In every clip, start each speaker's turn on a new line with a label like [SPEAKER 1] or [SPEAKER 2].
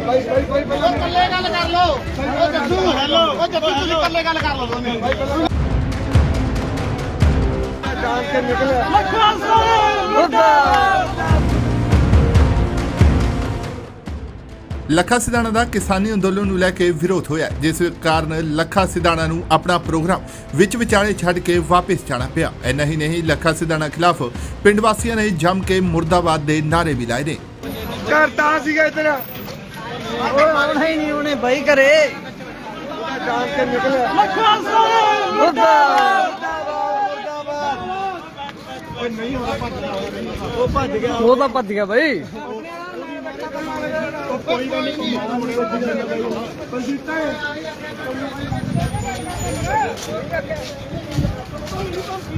[SPEAKER 1] ਉਹ ਇਕੱਲੇ ਗੱਲ ਕਰ ਲਓ ਉਹ ਜੱਸੂ ਉਹ ਜੱਸੂ ਤੁਸੀਂ ਇਕੱਲੇ ਗੱਲ ਕਰ ਲਓ ਦੋਨੇ
[SPEAKER 2] ਲੱਖਾ ਸਿਧਾਣਾ ਦਾ ਕਿਸਾਨੀ ਅੰਦੋਲਨ ਨੂੰ ਲੈ ਕੇ ਵਿਰੋਧ ਹੋਇਆ ਜਿਸ ਕਾਰਨ ਲੱਖਾ ਸਿਧਾਣਾ ਨੂੰ ਆਪਣਾ ਪ੍ਰੋਗਰਾਮ ਵਿੱਚ ਵਿਚਾਲੇ ਛੱਡ ਕੇ ਵਾਪਸ ਜਾਣਾ ਪਿਆ। ਇੰਨਾ ਹੀ ਨਹੀਂ ਲੱਖਾ ਸਿਧਾਣਾ ਖਿਲਾਫ ਪਿੰਡ ਵਾਸੀਆਂ ਨੇ ਜੰਮ ਕੇ ਮੁਰਦਾਬਾਦ ਦੇ ਨਾਰੇ ਵੀ ਲਾਏ ਨੇ।
[SPEAKER 3] ਕਰਤਾ ਸੀਗਾ ਇਧਰ।
[SPEAKER 4] ਉਹ ਆਉਣਾ ਹੀ ਨਹੀਂ ਉਹਨੇ ਬਾਈ ਘਰੇ।
[SPEAKER 3] ਜਾਣ ਕੇ ਨਿਕਲਿਆ
[SPEAKER 4] ਉਹ ਭੱਜ ਗਿਆ ਉਹ ਤਾਂ ਭੱਜ ਗਿਆ ਬਾਈ।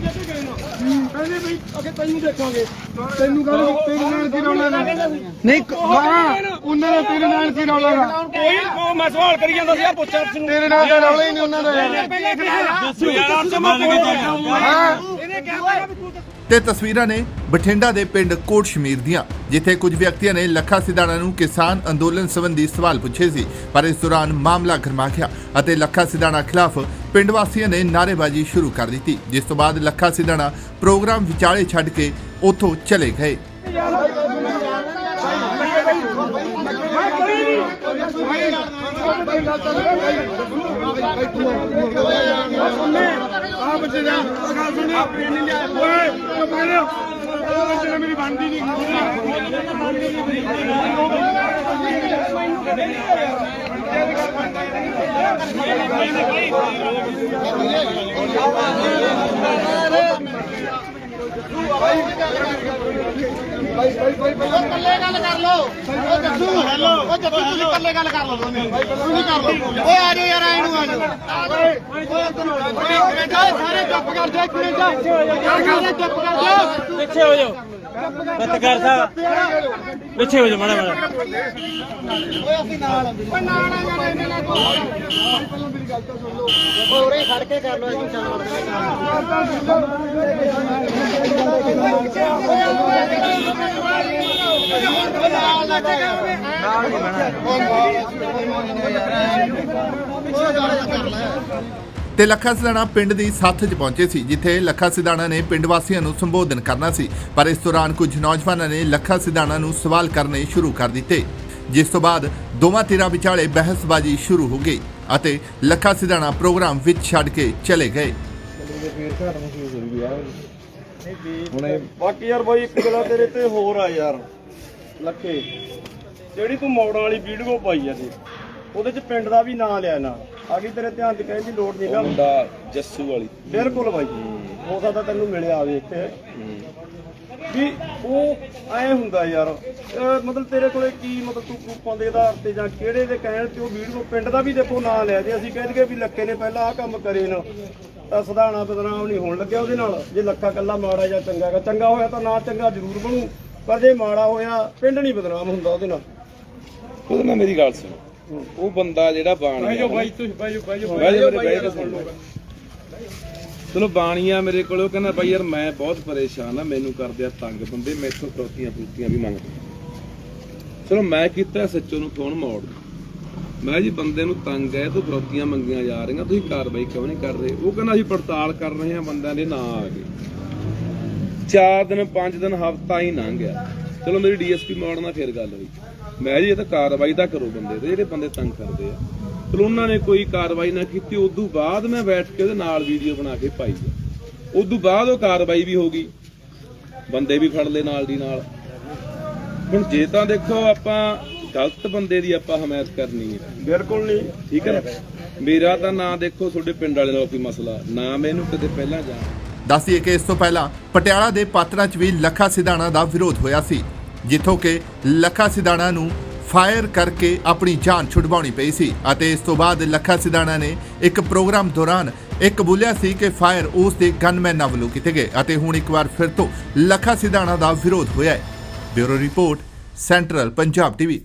[SPEAKER 3] ਕਹਿੰਦੇ ਬਈ ਅਗੇ ਤੈਨੂੰ ਦੇਖਾਂਗੇ ਤੈਨੂੰ ਕਹਿੰਦੇ ਤੇਰੇ ਨਾਲ ਕੀ ਰੌਲਾ ਨਾ
[SPEAKER 4] ਨਹੀਂ
[SPEAKER 3] ਹਾਂ ਉਹਨਾਂ ਦਾ ਤੇਰੇ ਨਾਲ ਕੀ ਰੌਲਾ ਨਾ
[SPEAKER 5] ਕੋਈ ਉਹ ਮੈਂ ਸਵਾਲ ਕਰੀ ਜਾਂਦਾ ਸੀ ਆ ਪੁੱਛਿਆ ਨੂੰ
[SPEAKER 3] ਤੇਰੇ ਨਾਲ ਤਾਂ ਰੌਲਾ ਹੀ ਨਹੀਂ ਉਹਨਾਂ ਦਾ। ਹਾਂ
[SPEAKER 2] ਤੇ ਤਸਵੀਰਾਂ ਨੇ ਬਠਿੰਡਾ ਦੇ ਪਿੰਡ ਕੋਟ ਸ਼ਮੀਰ ਦੀਆਂ, ਜਿੱਥੇ ਕੁਝ ਵਿਅਕਤੀਆਂ ਨੇ ਲੱਖਾ ਸਿਧਾਣਾ ਨੂੰ ਕਿਸਾਨ ਅੰਦੋਲਨ ਸੰਬੰਧੀ ਸਵਾਲ ਪੁੱਛੇ ਸੀ, ਪਰ ਇਸ ਦੌਰਾਨ ਮਾਮਲਾ ਗਰਮਾ ਗਿਆ ਅਤੇ ਲੱਖਾ ਸਿਧਾਣਾ ਖਿਲਾਫ ਪਿੰਡ ਵਾਸੀਆਂ ਨੇ ਨਾਅਰੇਬਾਜ਼ੀ ਸ਼ੁਰੂ ਕਰ ਦਿੱਤੀ, ਜਿਸ ਤੋਂ ਬਾਅਦ ਲੱਖਾ ਸਿਧਾਣਾ ਪ੍ਰੋਗਰਾਮ ਵਿਚਾਲੇ ਛੱਡ ਕੇ ਉੱਥੋਂ ਚਲੇ ਗਏ।
[SPEAKER 3] ਆ ਬੱਚੇ ਦਾ ਗੱਲ ਸੁਣ ਆਪਣੇ ਨਹੀਂ ਲਿਆ ਓਏ ਓਏ ਮੇਰੇ ਉਹ ਬੱਚੇ ਮੇਰੀ ਬਣਦੀ ਨਹੀਂ
[SPEAKER 1] ਉਹ ਇਕੱਲੇ ਗੱਲ ਕਰ ਲਓ। ਉਹ ਜੱਸੂ ਉਹ ਜੱਸੂ ਤੁਸੀਂ ਇਕੱਲੇ ਗੱਲ ਕਰ ਲਓ ਦੋਨੇ। ਤੁਸੀਂ ਕਰ ਲਓ। ਓਏ ਆ ਜਾਓ ਯਾਰ ਆਏ ਨੂੰ ਆ ਜਾਓ। ਓਏ ਸਾਰੇ ਚੁੱਪ ਕਰ ਜਾ ਇੱਕ ਮਿੰਟ ਸਾਰੇ ਚੁੱਪ ਕਰ ਜਾ।
[SPEAKER 5] ਪਿੱਛੇ ਹੋ ਜਾਓ। ਪੱਤਰਕਾਰ ਸਾਹਿਬ। ਪਿੱਛੇ ਹੋ ਜਾਓ ਮਾੜਾ ਮਾੜਾ।
[SPEAKER 1] ਓਏ ਅਸੀਂ ਨਾਲ ਓਏ ਨਾਲ ਆ ਜਾਣਾ ਇਹਨਾਂ ਨਾਲ ਪਹਿਲਾਂ ਮੇਰੀ ਗੱਲ ਤਾਂ ਸੁਣ ਲਓ ਓਏ ਉਰੇ ਖੜ ਕੇ ਕਰ ਲਓ ਅਸੀਂ ਚੱਲ
[SPEAKER 2] ਤੇ ਲੱਖਾ ਸਿਧਾਣਾ ਪਿੰਡ ਦੀ ਸੱਥ 'ਚ ਪਹੁੰਚੇ ਸੀ ਜਿੱਥੇ ਲੱਖਾ ਸਿਧਾਣਾ ਨੇ ਪਿੰਡ ਵਾਸੀਆਂ ਨੂੰ ਸੰਬੋਧਨ ਕਰਨਾ ਸੀ ਪਰ ਇਸ ਦੌਰਾਨ ਕੁਝ ਨੌਜਵਾਨਾਂ ਨੇ ਲੱਖਾ ਸਿਧਾਣਾ ਨੂੰ ਸਵਾਲ ਕਰਨੇ ਸ਼ੁਰੂ ਕਰ ਦਿੱਤੇ ਜਿਸ ਤੋਂ ਬਾਅਦ ਦੋਵਾਂ ਧਿਰਾਂ ਵਿਚਾਲੇ ਬਹਿਸਬਾਜ਼ੀ ਸ਼ੁਰੂ ਹੋ ਗਈ ਅਤੇ ਲੱਖਾ ਸਿਧਾਣਾ ਪ੍ਰੋਗਰਾਮ ਵਿੱਚ ਛੱਡ ਕੇ ਚਲੇ ਗਏ
[SPEAKER 5] ਬਾਕੀ ਯਾਰ ਬਾਈ ਇੱਕ ਗੱਲ ਤੇਰੇ ਤੇ ਹੋਰ ਆ ਯਾਰ ਲੱਖੇ। ਜਿਹੜੀ ਤੂੰ ਮੌੜਾਂ ਵਾਲੀ ਵੀਡੀਓ ਪਾਈ ਆ ਤੇ ਉਹਦੇ ਚ ਪਿੰਡ ਦਾ ਵੀ ਨਾਂ ਲਿਆ ਨਾ। ਆ ਗਈ ਤੇਰੇ ਧਿਆਨ ਚ ਕਹਿਣ ਦੀ ਲੋੜ ਨਹੀਂਗਾ
[SPEAKER 6] ਮੁੰਡਾ ਜੱਸੂ ਵਾਲੀ।
[SPEAKER 5] ਬਿਲਕੁਲ ਬਾਈ। ਹੋ ਸਕਦਾ ਤੈਨੂੰ ਮਿਲਿਆ ਆਵੇ ਇੱਥੇ। ਵੀ ਉਹ ਐ ਹੁੰਦਾ ਯਾਰ ਅਹ ਮਤਲਬ ਤੇਰੇ ਕੋਲੇ ਕੀ ਮਤਲਬ ਤੂੰ ਪ੍ਰੂਫਾਂ ਦੇ ਆਧਾਰ ਤੇ ਜਾਂ ਕਿਹੜੇ ਦੇ ਕਹਿਣ ਤੇ ਉਹ ਵੀਡੀਓ ਪਿੰਡ ਦਾ ਵੀ ਦੇਖੋ ਨਾਂ ਲਿਆ ਜੇ। ਅਸੀਂ ਕਹਿ ਦਈਏ ਵੀ ਲੱਕੇ ਨੇ ਪਹਿਲਾਂ ਆਹ ਕੰਮ ਕਰੇ ਨਾ। ਤਾਂ ਸਧਾਣਾ ਬਦਨਾਮ ਨਹੀਂ ਹੋਣ ਲੱਗਿਆ ਉਹਦੇ ਨਾਲ। ਜੇ ਲੱਖਾ ਕੱਲਾ ਮਾੜਾ ਜਾਂ ਚੰਗਾ ਚੰਗਾ ਹੋਇਆ ਤਾਂ ਨਾ ਚੰਗਾ ਜ਼ਰੂਰ ਬਣੂ। ਪਰ ਜੇ ਮਾੜਾ ਹੋਇਆ ਪਿੰਡ ਨਹੀਂ ਬਦਨਾਮ ਹੁੰਦਾ ਉਹਦੇ ਨਾਲ।
[SPEAKER 6] ਉਹਦੇ ਨਾਲ ਮੇਰੀ ਗੱਲ ਸੁਣ। ਉਹ ਬੰਦਾ ਜਿਹੜਾ ਬਾਣੀਆ ਬਾਈ ਤੁਸੀਂ ਬਾਈ ਬਾਈ ਬਾਈ ਸੁਣ ਲਓ ਚਲੋ ਬਾਣੀਆ ਮੇਰੇ ਕੋਲ ਉਹ ਕਹਿੰਦਾ ਬਾਈ ਯਾਰ ਮੈਂ ਬਹੁਤ ਪਰੇਸ਼ਾਨ ਆ ਮੈਨੂੰ ਕਰਦੇ ਆ ਤੰਗ ਬੰਦੇ ਮੈਥੋਂ ਫਰੋਤੀਆਂ ਫਰੂਤੀਆਂ ਵੀ ਮੰਗਦੇ ਚਲੋ ਮੈਂ ਕੀਤਾ ਸੱਚੋ ਨੂੰ ਫੋਨ ਮੋੜ ਮੈਂ ਜੀ ਬੰਦੇ ਨੂੰ ਤੰਗ ਹੈ ਤੂੰ ਫਰੋਤੀਆਂ ਮੰਗੀਆਂ ਜਾ ਰਹੀਆਂ ਤੁਸੀਂ ਕਾਰਵਾਈ ਕਿਉਂ ਨਹੀਂ ਕਰ ਰਹੇ? ਉਹ ਕਹਿੰਦਾ ਅਸੀਂ ਪੜਤਾਲ ਕਰ ਰਹੇ ਹਾਂ ਬੰਦਿਆਂ ਦੇ ਨਾਂ ਆ ਗਏ। ਚਾਰ ਦਿਨ ਪੰਜ ਦਿਨ ਹਫਤਾ ਹੀ ਲੰਘ ਗਿਆ। ਚਲੋ ਮੇਰੀ ਡੀਐਸਪੀ ਮੋੜ ਨਾਲ ਫਿਰ ਗੱਲ ਹੋਈ। ਮੈਂ ਜੀ ਇਹ ਤਾਂ ਕਾਰਵਾਈ ਤਾਂ ਕਰੋ ਬੰਦੇ ਤੇ ਜਿਹੜੇ ਬੰਦੇ ਤੰਗ ਕਰਦੇ ਆ। ਚਲੋ ਉਹਨਾਂ ਨੇ ਕੋਈ ਕਾਰਵਾਈ ਨਾ ਕੀਤੀ ਉਦੋਂ ਬਾਅਦ ਮੈਂ ਬੈਠ ਕੇ ਉਹਦੇ ਨਾਲ ਵੀਡੀਓ ਬਣਾ ਕੇ ਪਾਈ ਉਦੋਂ ਬਾਅਦ ਉਹ ਕਾਰਵਾਈ ਵੀ ਹੋ ਗਈ। ਬੰਦੇ ਵੀ ਫੜ ਲਏ ਨਾਲ ਦੀ ਨਾਲ। ਹੁਣ ਜੇ ਤਾਂ ਦੇਖੋ ਆਪਾਂ ਗਲਤ ਬੰਦੇ ਦੀ ਆਪਾਂ ਹਮਾਇਤ ਕਰਨੀ ਹੈ
[SPEAKER 5] ਬਿਲਕੁਲ ਨਹੀਂ।
[SPEAKER 6] ਠੀਕ ਹੈ ਮੇਰਾ ਤਾਂ ਨਾਂ ਦੇਖੋ ਤੁਹਾਡੇ ਪਿੰਡ ਵਾਲੇ ਨਾਲ ਕੋਈ ਮਸਲਾ। ਨਾ ਮੈਨੂੰ ਕਦੇ ਪਹਿਲਾਂ ਜਾਣ
[SPEAKER 2] ਦੱਸੀਏ ਕਿ ਇਸ ਤੋਂ ਪਹਿਲਾਂ ਪਟਿਆਲਾ ਦੇ ਪਾਤਰਾਂ 'ਚ ਵੀ ਲੱਖਾ ਸਿਧਾਣਾ ਦਾ ਵਿਰੋਧ ਹੋਇਆ ਸੀ, ਜਿੱਥੋਂ ਕਿ ਲੱਖਾ ਸਿਧਾਣਾ ਨੂੰ ਫਾਇਰ ਕਰਕੇ ਆਪਣੀ ਜਾਨ ਛੁਡਵਾਉਣੀ ਪਈ ਸੀ ਅਤੇ ਇਸ ਤੋਂ ਬਾਅਦ ਲੱਖਾ ਸਿਧਾਣਾ ਨੇ ਇੱਕ ਪ੍ਰੋਗਰਾਮ ਦੌਰਾਨ ਇਹ ਕਬੂਲਿਆ ਸੀ ਕਿ ਫਾਇਰ ਉਸ ਦੇ ਗਨਮੈਨਾਂ ਵੱਲੋਂ ਕੀਤੇ ਗਏ ਅਤੇ ਹੁਣ ਇੱਕ ਵਾਰ ਫਿਰ ਤੋਂ ਲੱਖਾ ਸਿਧਾਣਾ ਦਾ ਵਿਰੋਧ ਹੋਇਆ ਹੈ। Bureau report, central Punjab TV.